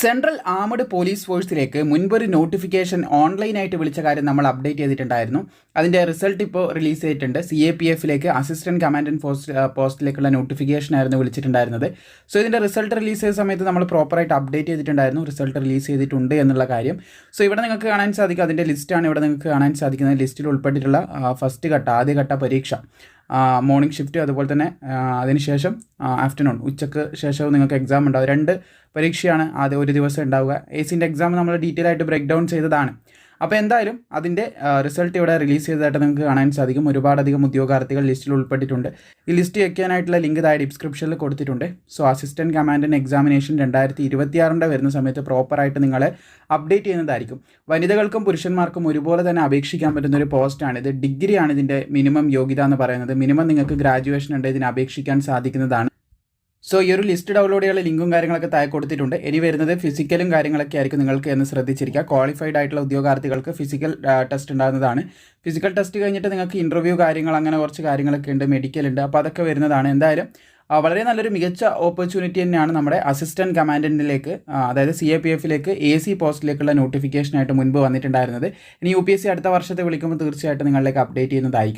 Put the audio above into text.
Central armed police ഫോഴ്സിലേക്ക് മുൻപൊരു notification ഓൺലൈനായിട്ട് വിളിച്ച കാര്യം നമ്മൾ അപ്ഡേറ്റ് ചെയ്തിട്ടുണ്ടായിരുന്നു. അതിന്റെ റിസൾട്ട് ഇപ്പോൾ റിലീസ് ചെയ്തിട്ടുണ്ട്. സി എ പി എഫിലേക്ക് അസിസ്റ്റന്റ് കമാൻഡന്റ് പോസ്റ്റ് പോസ്റ്റിലേക്കുള്ള നോട്ടിഫിക്കേഷൻ ആയിരുന്നു വിളിച്ചിട്ടുണ്ടായിരുന്നത്. സോ ഇതിന്റെ റിസൾട്ട് റിലീസ് ചെയ്ത സമയത്ത് നമ്മൾ പ്രോപ്പറായിട്ട് അപ്ഡേറ്റ് ചെയ്തിട്ടുണ്ടായിരുന്നു. റിസൾട്ട് റിലീസ് ചെയ്തിട്ടുണ്ട് എന്നുള്ള കാര്യം. സോ ഇവിടെ നിങ്ങൾക്ക് കാണാൻ സാധിക്കും. അതിന്റെ ലിസ്റ്റാണ് ഇവിടെ നിങ്ങൾക്ക് കാണാൻ സാധിക്കുന്നത്. ലിസ്റ്റിൽ ഉൾപ്പെട്ടിട്ടുള്ള ഫസ്റ്റ് ഘട്ട ആദ്യഘട്ട പരീക്ഷ. മോർണിംഗ് ഷിഫ്റ്റ് അതുപോലെ തന്നെ അതിനുശേഷം ആഫ്റ്റർനൂൺ ഉച്ചയ്ക്ക് ശേഷവും നിങ്ങൾക്ക് എക്സാം ഉണ്ടാവും. രണ്ട് പരീക്ഷയാണ് ആദ്യം ഒരു ദിവസം ഉണ്ടാവുക. എ സിന്റെ എക്സാം നമ്മൾ ഡീറ്റെയിൽ ആയിട്ട് ബ്രേക്ക് ഡൗൺ ചെയ്തതാണ്. അപ്പോൾ എന്തായാലും അതിന്റെ റിസൾട്ട് ഇവിടെ റിലീസ് ചെയ്തതായിട്ട് നിങ്ങൾക്ക് കാണാൻ സാധിക്കും. ഒരുപാടധികം ഉദ്യോഗാർത്ഥികൾ ലിസ്റ്റിൽ ഉൾപ്പെട്ടിട്ടുണ്ട്. ഈ ലിസ്റ്റ് വയ്ക്കാനായിട്ടുള്ള ലിങ്ക് താഴെ ഡിസ്ക്രിപ്ഷനിൽ കൊടുത്തിട്ടുണ്ട്. സോ അസിസ്റ്റന്റ് കമാൻഡന്റ് എക്സാമിനേഷൻ രണ്ടായിരത്തി ഇരുപത്തിയാറിന്റെ വരുന്ന സമയത്ത് പ്രോപ്പറായിട്ട് നിങ്ങളെ അപ്ഡേറ്റ് ചെയ്യുന്നതായിരിക്കും. വനിതകൾക്കും പുരുഷന്മാർക്കും ഒരുപോലെ തന്നെ അപേക്ഷിക്കാൻ പറ്റുന്ന ഒരു പോസ്റ്റാണിത് ഡിഗ്രിയാണ് ഇതിന്റെ മിനിമം യോഗ്യത എന്ന് പറയുന്നത്. മിനിമം നിങ്ങൾക്ക് ഗ്രാജുവേഷൻ ഉണ്ട് ഇതിന് അപേക്ഷിക്കാൻ സാധിക്കുന്നതാണ്. സോ ഈ ഒരു ലിസ്റ്റ് ഡൗൺലോഡ് ചെയ്യാനുള്ള ലിങ്കും കാര്യങ്ങളൊക്കെ താഴെ കൊടുത്തിട്ടുണ്ട്. ഇനി വരുന്നത് ഫിസിക്കലും കാര്യങ്ങളൊക്കെ ആയിരിക്കും നിങ്ങൾക്ക് എന്ന് ശ്രദ്ധിച്ചിരിക്കുക. ക്വാളിഫൈഡ് ആയിട്ടുള്ള ഉദ്യോഗാർത്ഥികൾക്ക് ഫിസിക്കൽ ടെസ്റ്റ് ഉണ്ടാകുന്നതാണ്. ഫിസിക്കൽ ടെസ്റ്റ് കഴിഞ്ഞിട്ട് നിങ്ങൾക്ക് ഇന്റർവ്യൂ കാര്യങ്ങൾ അങ്ങനെ കുറച്ച് കാര്യങ്ങളൊക്കെ ഉണ്ട് മെഡിക്കൽ ഉണ്ട്. അപ്പോൾ അതൊക്കെ വരുന്നതാണ്. എന്തായാലും വളരെ നല്ലൊരു മികച്ച ഓപ്പർച്യൂണിറ്റി തന്നെയാണ് നമ്മുടെ അസിസ്റ്റന്റ് കമാൻഡന്റിലേക്ക് അതായത് സി എ പി എഫിലേക്ക് എ സി പോസ്റ്റിലേക്കുള്ള നോട്ടിഫിക്കേഷനായിട്ട് മുൻപ് വന്നിട്ടുണ്ടായിരുന്നത്. ഇനി യു പി എസ് സി അടുത്ത വർഷത്തെ വിളിക്കുമ്പോൾ തീർച്ചയായിട്ടും നിങ്ങളിലേക്ക് അപ്ഡേറ്റ് ചെയ്യുന്നതായിരിക്കും.